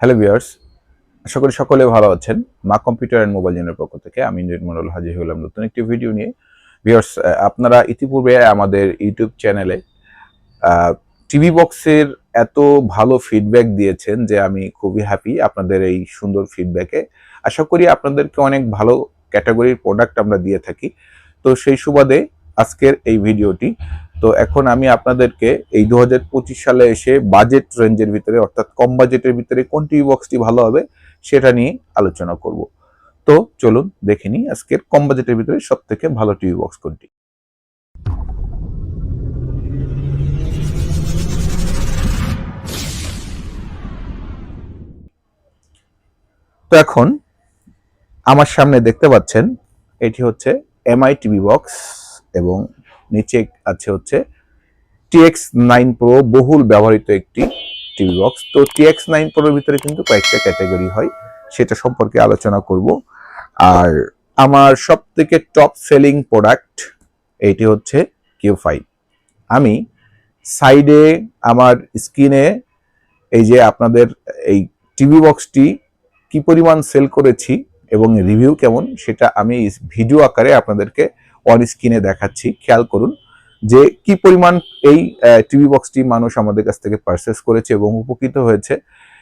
Hello viewers, আশা করি সকলে ভালো আছেন। মা কম্পিউটার অ্যান্ড মোবাইল জেনের পক্ষ থেকে আমি নির্মল হাজির হলাম নতুন একটি ভিডিও নিয়ে। ভিউয়ার্স আপনারা ইতিপূর্বে আমাদের ইউটিউব চ্যানেলে টিভি বক্সের এত ভালো ফিডব্যাক দিয়েছেন যে আমি খুবই হ্যাপি আপনাদের এই সুন্দর ফিডব্যাকে আশা করি আপনাদেরকে অনেক ভালো ক্যাটাগরির প্রোডাক্ট আমরা দিয়ে থাকি। তো সেই সুবাদে আজকের এই ভিডিওটি তো এখন আমি আপনাদেরকে এই দু হাজার পঁচিশ সালে এসে বাজেট রেঞ্জের ভিতরে, অর্থাৎ কম বাজেটের ভিতরে কোন টিভি বক্সটি ভালো হবে সেটা নিয়ে আলোচনা করব। তো চলুন দেখে নিই আজকের কম বাজেটের ভিতরে সব থেকে ভালো টিভি বক্স কোনটি। তো এখন আমার সামনে দেখতে পাচ্ছেন, এটি হচ্ছে এমআই টিভি বক্স এবং নিচে আছে হচ্ছে টিএক্স নাইন প্রো বহুল ব্যবহৃত একটি টিভি বক্স। তো টিএক্স নাইন প্রোর ভিতরে কিন্তু কয়েকটা ক্যাটাগরি হয়, সেটা সম্পর্কে আলোচনা করব। আর আমার সব থেকে টপ সেলিং প্রোডাক্ট এইটি হচ্ছে কিউ ফাইভ আমি সাইডে আমার স্ক্রিনে এই যে আপনাদের এই টিভি বক্সটি কি পরিমাণ সেল করেছি এবং রিভিউ কেমন, সেটা আমি ভিডিও আকারে আপনাদেরকে অন স্ক্রিনে দেখাচ্ছি। খেয়াল করুন যে কি পরিমাণ এই টিভি বক্সটি মানুষ আমাদের কাছ থেকে পারচেস করেছে এবং উপকৃত হয়েছে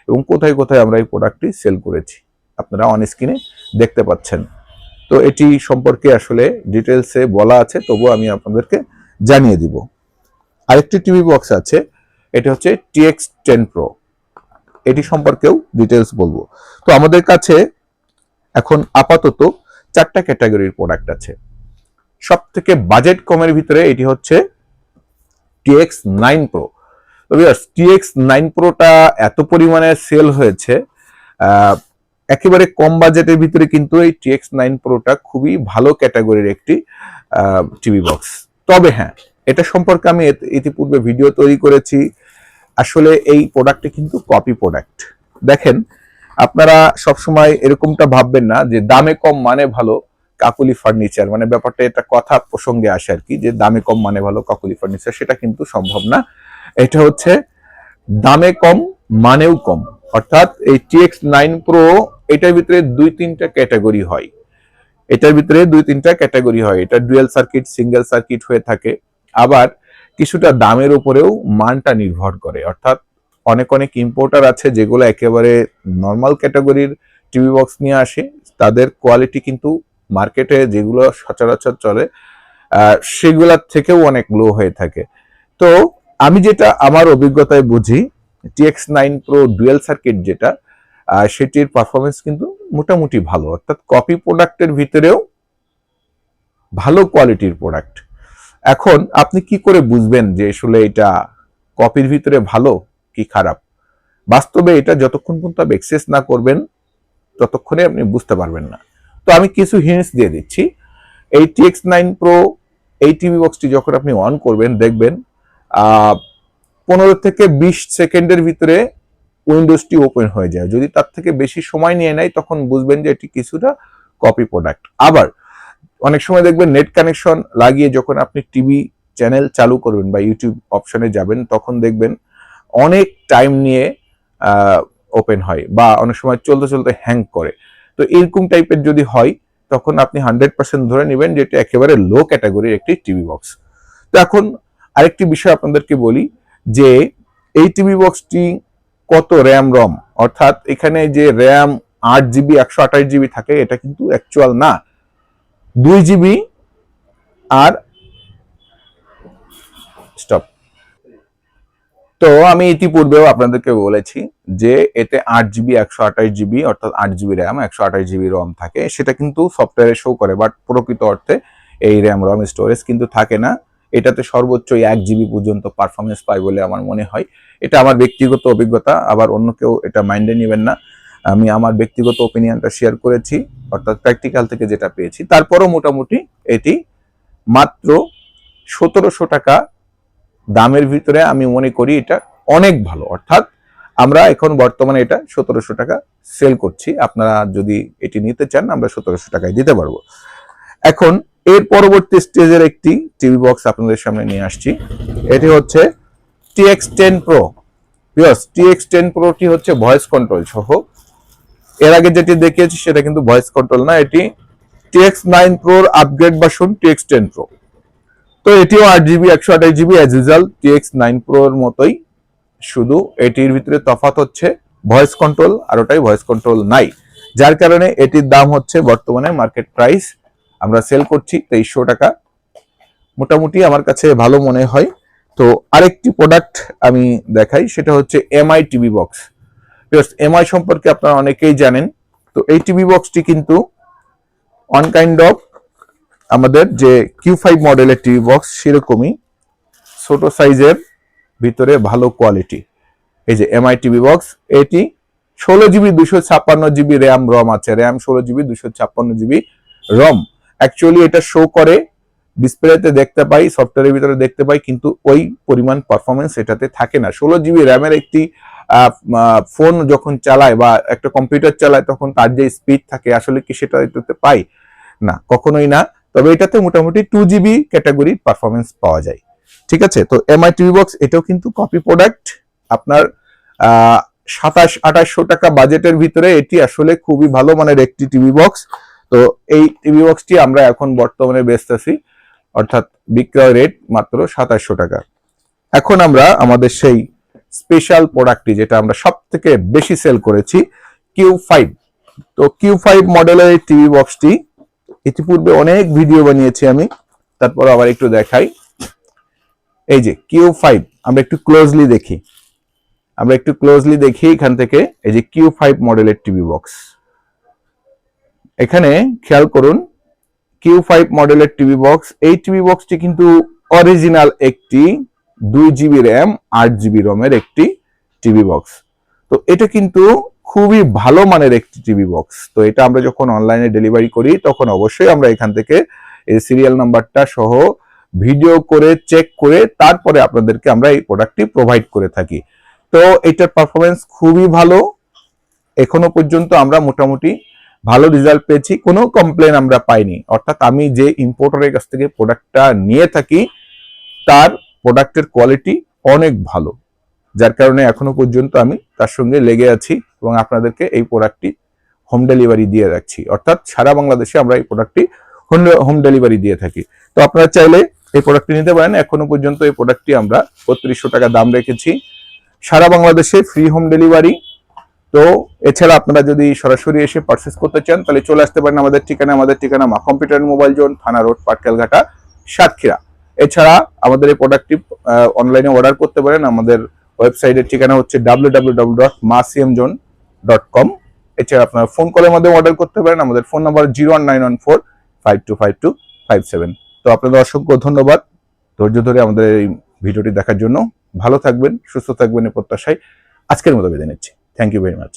এবং কোথায় কোথায় আমরা এই প্রোডাক্টটি সেল করেছি। আপনারা অন স্ক্রিনে দেখতে পাচ্ছেন। তো এটি সম্পর্কে আসলে ডিটেলসে বলা আছে, তবুও আমি আপনাদেরকে জানিয়ে দিব। আরেকটি টিভি বক্স আছে, এটি হচ্ছে টিএক্স টেন প্রো এটি সম্পর্কেও ডিটেলস বলব। তো আমাদের কাছে এখন আপাতত চারটা ক্যাটাগরির প্রোডাক্ট আছে। সব থেকে বাজেট কমের ভিতরে এটি হচ্ছে TX nine pro TX nine প্রোটা এত পরিমাণে সেল হয়েছে একেবারে কম বাজেটের ভিতরে কিন্তু এই টিএক্স নাইন প্রোটা খুবই ভালো ক্যাটাগরির একটি টিভি বক্স তবে হ্যাঁ এটা সম্পর্কে আমি ইতিপূর্বে ভিডিও তৈরি করেছি। আসলে এই প্রোডাক্টটি কিন্তু কপি প্রোডাক্ট দেখেন, আপনারা সবসময় এরকমটা ভাববেন না যে দামে কম মানে ভালো। কাকুলি ফার্নিচার মানে ব্যাপারটা এটা কথা প্রসঙ্গে আসে আর কি, যে দামে কম মানে ভালো কাকুলি ফার্নিচার সেটা কিন্তু সম্ভব না। এটা হচ্ছে দামে কম, মানেও কম। অর্থাৎ এই টিএক্স নাইন প্রো এটার ভিতরে দুই তিনটা ক্যাটাগরি হয়। এটার ভিতরে দুই তিনটা ক্যাটাগরি হয়। এটা ডুয়েল সার্কিট সিঙ্গেল সার্কিট হয়ে থাকে। আবার কিছুটা দামের উপরেও মানটা নির্ভর করে। অর্থাৎ অনেক অনেক ইম্পোর্টার আছে যেগুলো একেবারে নর্মাল ক্যাটাগরির টিভি বক্স নিয়ে আসে। তাদের কোয়ালিটি কিন্তু মার্কেটে যেগুলো সচরাচর চলে সেগুলোর থেকেও অনেক লো হয়ে থাকে। তো আমি যেটা আমার অভিজ্ঞতায় বুঝি TX nine pro dual circuit যেটা সেটির পারফরমেন্স কিন্তু মোটামুটি ভালো। অর্থাৎ কপি প্রোডাক্টের ভিতরেও ভালো কোয়ালিটির প্রোডাক্ট এখন আপনি কি করে বুঝবেন যে আসলে এটা কপির ভিতরে ভালো কি খারাপ? বাস্তবে এটা যতক্ষণ পর্যন্ত আপনি এক্সেস না করবেন, ততক্ষণে আপনি বুঝতে পারবেন না। তো আমি কিছু হিন্টস দিয়ে দিচ্ছি। এই টিএক্স নাইন প্রো এই টিভি বক্সটি যখন আপনি অন করবেন, দেখবেন পনেরো থেকে বিশ সেকেন্ডের ভিতরে উইন্ডোজটি ওপেন হয়ে যায়। যদি তার থেকে বেশি সময় নিয়ে নেয়, তখন বুঝবেন যে এটি কিছুটা কপি প্রোডাক্ট আবার, অনেক সময় দেখবেন নেট কানেকশন লাগিয়ে যখন আপনি টিভি চ্যানেল চালু করবেন বা ইউটিউব অপশনে যাবেন, তখন দেখবেন অনেক টাইম নিয়ে ওপেন হয় বা অনেক সময় চলতে চলতে হ্যাং করে। তো এরকম টাইপের যদি হয়, তখন আপনি হান্ড্রেড পার্সেন্ট ধরে নেবেন যে এটা একেবারে লো ক্যাটাগরির একটি টিভি বক্স তো এখন আরেকটি বিষয় আপনাদেরকে বলি যে, এই টিভি বক্সটি কত র্যাম রম অর্থাৎ এখানে যে র্যাম আট জিবি একশো আঠাশ জিবি থাকে, এটা কিন্তু অ্যাকচুয়াল না। দুই জিবি আর তো আমি ইতিপূর্বেও আপনাদেরকে বলেছি যে এতে আট জিবি একশো আঠাশ জিবি অর্থাৎ আট জিবি র্যাম একশো আঠাশ জিবি রম থাকে। সেটা কিন্তু সফটওয়্যারে শো করে বাট প্রকৃত অর্থে এই র্যাম রম স্টোরেজ কিন্তু থাকে না। এটাতে সর্বোচ্চ এক জিবি পর্যন্ত পারফরমেন্স পায় বলে আমার মনে হয়। এটা আমার ব্যক্তিগত অভিজ্ঞতা, আবার অন্য কেউ এটা মাইন্ডে নেবেন না। আমি আমার ব্যক্তিগত ওপিনিয়নটা শেয়ার করেছি, অর্থাৎ প্র্যাকটিক্যাল থেকে যেটা পেয়েছি। তারপরও মোটামুটি এটি মাত্র সতেরোশো টাকা দামের ভিতরে আমি মনে করি এটা অনেক ভালো। অর্থাৎ আমরা এখন বর্তমানে এটা সতেরোশো টাকা সেল করছি। আপনারা যদি এটি নিতে চান, আমরা সতেরোশো টাকায় দিতে পারব। এখন এর পরবর্তী স্টেজের একটি টিভি বক্স আপনাদের সামনে নিয়ে আসছি। এটি হচ্ছে TX ten pro because TX ten প্রোটি হচ্ছে ভয়েস কন্ট্রোল সহ। এর আগে যেটি দেখিয়েছি, সেটা কিন্তু ভয়েস কন্ট্রোল না। এটি TX nine প্রোর upgrade version TX ten pro তো এটিও আট জিবি একশো আঠাশ GB as usual TX nine প্রোর মতোই। শুধু এটির ভিতরে তফাত হচ্ছে ভয়েস কন্ট্রোল আর ওটাই ভয়েস কন্ট্রোল নাই। যার কারণে এটির দাম হচ্ছে বর্তমানে মার্কেট প্রাইস আমরা সেল করছি তেইশশো টাকা। মোটামুটি আমার কাছে ভালো মনে হয়। তো আরেকটি প্রোডাক্ট আমি দেখাই, সেটা হচ্ছে এমআই টিভি বক্স এমআই সম্পর্কে আপনারা অনেকেই জানেন। তো এই টিভি বক্সটি কিন্তু অন কাইন্ড অফ আমাদের যে কিউ ফাইভ মডেলের টিভি বক্স সেরকমই ছোট সাইজের ভিতরে ভালো কোয়ালিটি এই যে এমআই টিভি বক্স এটি ষোলো জিবি দুশো ছাপ্পান্ন জিবি র্যাম রম আছে। র্যাম ষোলো জিবি দুশো ছাপ্পান্ন জিবি রম অ্যাকচুয়ালি এটা শো করে ডিসপ্লেতে দেখতে পাই সফটওয়্যারের ভিতরে দেখতে পাই, কিন্তু ওই পরিমাণ পারফরমেন্স এটাতে থাকে না। ষোলো জিবি র্যামের একটি ফোন যখন চালায় বা একটা কম্পিউটার চালায়, তখন তার যে স্পিড থাকে, আসলে কি সেটা পাই না? কখনোই না। তবে এটাতে মোটামুটি টু জিবি ক্যাটাগরি পারফরমেন্স পাওয়া যায়। ঠিক আছে? তো এমআই টিভি বক্স এটাও কিন্তু কপি প্রোডাক্ট আপনার সাতাশ, আঠাশশো টাকা বাজেটের ভিতরে এটি আসলে খুবই ভালো মানের একটি টিভি বক্স তো এই টিভি বক্সটি আমরা এখন বর্তমানে বেচতেছি অর্থাৎ বিক্রয় রেট মাত্র সাতাশশো টাকা। এখন আমরা আমাদের সেই স্পেশাল প্রোডাক্টটি যেটা আমরা সব থেকে বেশি সেল করেছি কিউ ফাইভ তো কিউ ফাইভ মডেলের টিভি বক্সটি ইতিপূর্বে অনেক ভিডিও বানিয়েছি আমি, তারপর আবার একটু দেখাই। এই যে কিউ ফাইভ আমরা একটু ক্লোজলি দেখি। আমরা একটু ক্লোজলি দেখি এখান থেকে, এই যে কিউ ফাইভ মডেলের টিভি বক্স এখানে খেয়াল করুন কিউ ফাইভ মডেলের টিভি বক্স এই টিভি বক্সটি কিন্তু অরিজিনাল একটি দুই জিবি র্যাম আট জিবি রমের একটি টিভি বক্স তো এটা কিন্তু খুবই ভালো মানের একটি টিভি বক্স তো এটা আমরা যখন অনলাইনে ডেলিভারি করি, তখন অবশ্যই আমরা এখান থেকে এই সিরিয়াল নাম্বারটা সহ ভিডিও করে চেক করে, তারপরে আপনাদেরকে আমরা এই প্রোডাক্টটি প্রোভাইড করে থাকি। তো এটার পারফরমেন্স খুবই ভালো। এখনও পর্যন্ত আমরা মোটামুটি ভালো রেজাল্ট পেয়েছি। কোনো কমপ্লেন আমরা পাইনি। অর্থাৎ আমি যে ইম্পোর্টারের কাছ থেকে প্রোডাক্টটা নিয়ে থাকি, তার প্রোডাক্টের কোয়ালিটি অনেক ভালো। যার কারণে এখনও পর্যন্ত আমি তার সঙ্গে লেগে আছি। এবং আপনাদেরকে এই প্রোডাক্টটি হোম ডেলিভারি দিয়ে রাখছি। অর্থাৎ সারা বাংলাদেশে আমরা এই প্রোডাক্টটি হোম ডেলিভারি দিয়ে থাকি। তো আপনারা চাইলে এই প্রোডাক্টটি নিতে পারেন। এখনও পর্যন্ত এই প্রোডাক্টটি আমরা বত্রিশশো টাকা দাম রেখেছি। সারা বাংলাদেশে ফ্রি হোম ডেলিভারি তো এছাড়া আপনারা যদি সরাসরি এসে পারচেস করতে চান, তাহলে চলে আসতে পারেন আমাদের ঠিকানা। আমাদের ঠিকানা Maa computer mobile zone Thana road Patkelghata Satkhira. এছাড়া আমাদের এই প্রোডাক্টটি অনলাইনে অর্ডার করতে পারেন। আমাদের ওয়েবসাইটের ঠিকানা হচ্ছে ডাব্লিউ ডাব্লিউ ডাব্লিউ ডট মাসিএম জোন ডট কম এছাড়া আপনারা ফোন কলের মাধ্যমে অর্ডার করতে পারেন। আমাদের phone number zero one nine one four five two five two five seven তো আপনাদের অসংখ্য ধন্যবাদ। ধৈর্য ধরে আমাদের এই ভিডিওটি দেখার জন্য। ভালো থাকবেন, সুস্থ থাকবেন এই প্রত্যাশায়। আজকের মতো বেঁধে নিচ্ছি। Thank you very much